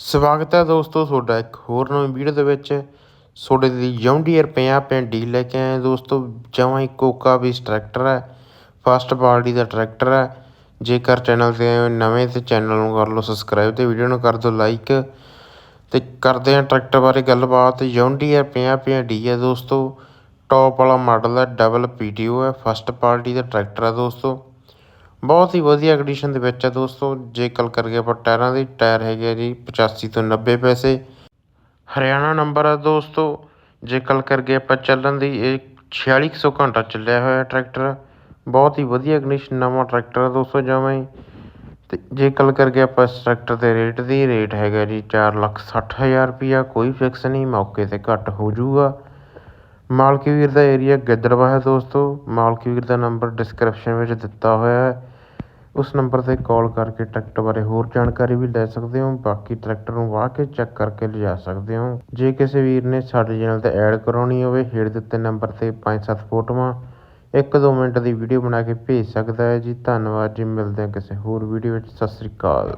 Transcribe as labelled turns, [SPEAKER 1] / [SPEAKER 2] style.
[SPEAKER 1] ਸਵਾਗਤ ਹੈ ਦੋਸਤੋ, ਤੁਹਾਡਾ ਇੱਕ ਹੋਰ ਨਵੀਂ ਵੀਡੀਓ ਦੇ ਵਿੱਚ। ਤੁਹਾਡੇ ਲਈ ਜੌਂਡੀਅਰ 50 ਪੈਂਡੀ ਲੈ ਕੇ ਆਏ ਦੋਸਤੋ। ਜਮਾਂ ਹੀ ਕੋਕਾ ਵੀ ਟਰੈਕਟਰ ਹੈ, ਫਸਟ ਪਾਰਟੀ ਦਾ ਟਰੈਕਟਰ ਹੈ। ਜੇਕਰ ਚੈਨਲ ਤੇ ਆਏ ਹੋ ਨਵੇਂ ਤੇ ਚੈਨਲ ਨੂੰ ਕਰ ਲਓ ਸਬਸਕ੍ਰਾਈਬ ਤੇ ਵੀਡੀਓ ਨੂੰ ਕਰ ਦਿਓ ਲਾਈਕ। ਤੇ ਕਰਦੇ ਹਾਂ ਟਰੈਕਟਰ ਬਾਰੇ ਗੱਲਬਾਤ। ਜੌਂਡੀਅਰ 50 ਪੈਂਡੀ ਹੈ ਦੋਸਤੋ। ਟੌਪ ਵਾਲਾ ਮਾਡਲ ਹੈ, ਡਬਲ ਪੀਟੀਓ ਹੈ, ਫਸਟ ਪਾਰਟੀ ਦਾ ਟਰੈਕਟਰ ਹੈ ਦੋਸਤੋ। ਬਹੁਤ ਹੀ ਵਧੀਆ ਕੰਡੀਸ਼ਨ ਦੇ ਵਿੱਚ ਹੈ ਦੋਸਤੋ, ਜੇ ਗੱਲ ਕਰੀਏ ਆਪਾਂ ਟਾਇਰਾਂ ਦੀ, ਟਾਇਰ ਹੈਗੇ ਆ ਜੀ 85 ਤੋਂ 90 ਪੈਸੇ। ਹਰਿਆਣਾ ਨੰਬਰ ਹੈ ਦੋਸਤੋ, ਜੇ ਗੱਲ ਕਰੀਏ ਆਪਾਂ ਚੱਲਣ ਦੀ, ਇਹ 4600 ਘੰਟਾ ਚੱਲਿਆ ਹੋਇਆ ਟਰੈਕਟਰ ਬਹੁਤ ਹੀ ਵਧੀਆ ਕੰਡੀਸ਼ਨ ਨਵਾਂ ਟਰੈਕਟਰ ਆ ਦੋਸਤੋ ਜਮਾਂ ਹੀ। ਤੇ ਜੇ ਗੱਲ ਕਰੀਏ ਆਪਾਂ ਇਸ ਟਰੈਕਟਰ ਦੇ ਰੇਟ ਦੀ ਰੇਟ ਹੈਗਾ ਜੀ 460000 ਰੁਪਿਆ ਕੋਈ ਫਿਕਸ ਨਹੀਂ, ਮੌਕੇ ਤੇ ਘੱਟ ਹੋ ਜਾਊਗਾ। ਮਾਲਕੀ ਵੀਰ ਦਾ ਏਰੀਆ ਗਿੱਦੜਵਾ ਹੈ ਦੋਸਤੋ, ਮਾਲਕੀ ਵੀਰ ਦਾ ਨੰਬਰ ਡਿਸਕ੍ਰਿਪਸ਼ਨ ਵਿੱਚ ਦਿੱਤਾ ਹੋਇਆ ਹੈ। ਉਸ ਨੰਬਰ ਤੇ ਕਾਲ ਕਰਕੇ ਟਰੈਕਟਰ ਬਾਰੇ ਹੋਰ ਜਾਣਕਾਰੀ ਵੀ ਲੈ ਸਕਦੇ ਹੋ। ਬਾਕੀ ਟਰੈਕਟਰ ਨੂੰ ਵਾਹ ਕੇ ਚੈੱਕ ਕਰਕੇ ਲਿਜਾ ਸਕਦੇ ਹੋ। ਜੇ ਕਿਸੇ ਵੀਰ ਨੇ ਸਾਡੇ ਚੈਨਲ ਤੇ ਐਡ ਕਰਾਉਣੀ ਹੋਵੇ, ਹੇਠ ਦਿੱਤੇ ਨੰਬਰ ਤੇ 5-7 ਫੋਟੋਆਂ 1-2 ਮਿੰਟ ਦੀ ਵੀਡੀਓ ਬਣਾ ਕੇ ਭੇਜ ਸਕਦਾ ਹੈ ਜੀ। ਧੰਨਵਾਦ ਜੀ। ਮਿਲਦੇ ਹਾਂ ਕਿਸੇ ਹੋਰ ਵੀਡੀਓ ਵਿੱਚ। ਸਤਿ ਸ੍ਰੀ ਅਕਾਲ।